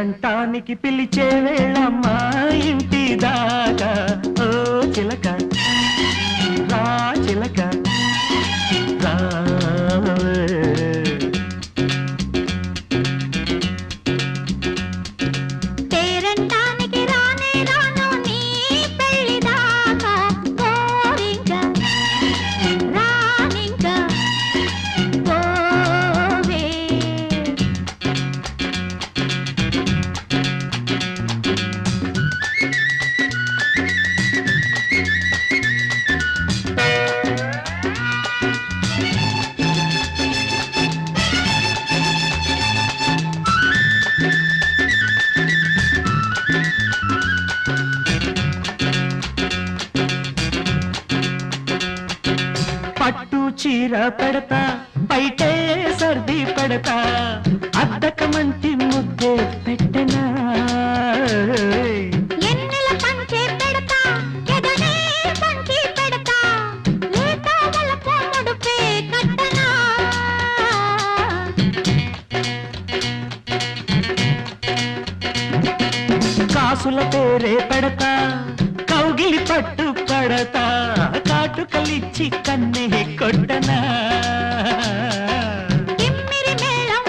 పేరంటానికి పిలిచే వేళ మా ఇంటి దారి. చీర పెడతా బయటే సర్ది పెడతా అద్దక మంచి ముద్దే పెట్టనా ఎన్నెల పంచే పెడతా ఎదనే పంచి పెడతా లేత వలపు ముడుపే కట్టనా కాసుల పేరే పెడతా కౌగిలి పట్టు పడతా కాటుకలిచ్చి కన్నె కొట్టనా? తిమ్మిరి మేళం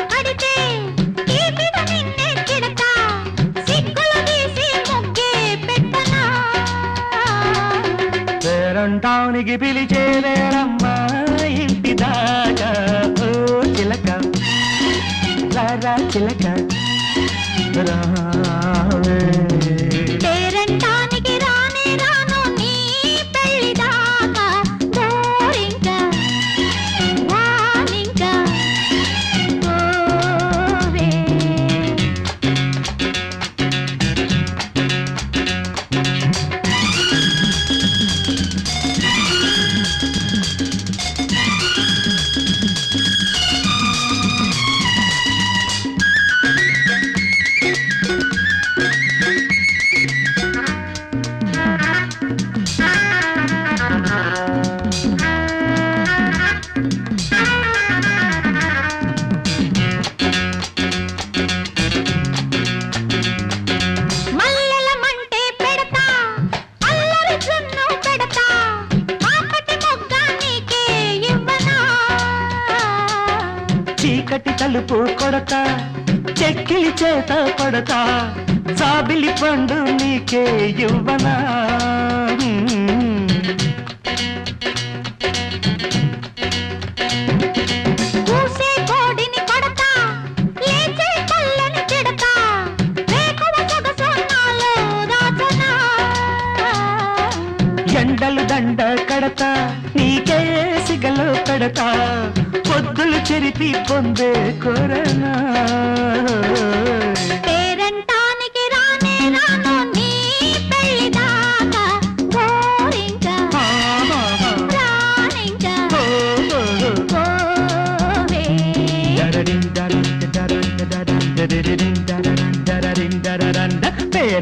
చీకటి తలుపు కొడత చెక్కిలి చేత పడతా సాబిలి పండు నీకే ఇవ్వనా? జెండలు దండ కడతా నీకే సిగలో కడతా పొద్దులు చెరిపి పొందే కొరనా.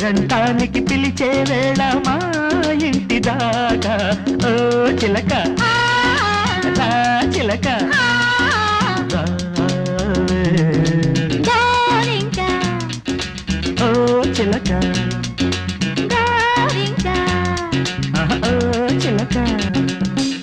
పేరంటానికి పిలిచే వేళ మా ఇంటి దాకా. ఓ చిలక. రా చిలక. ఓ చిలక.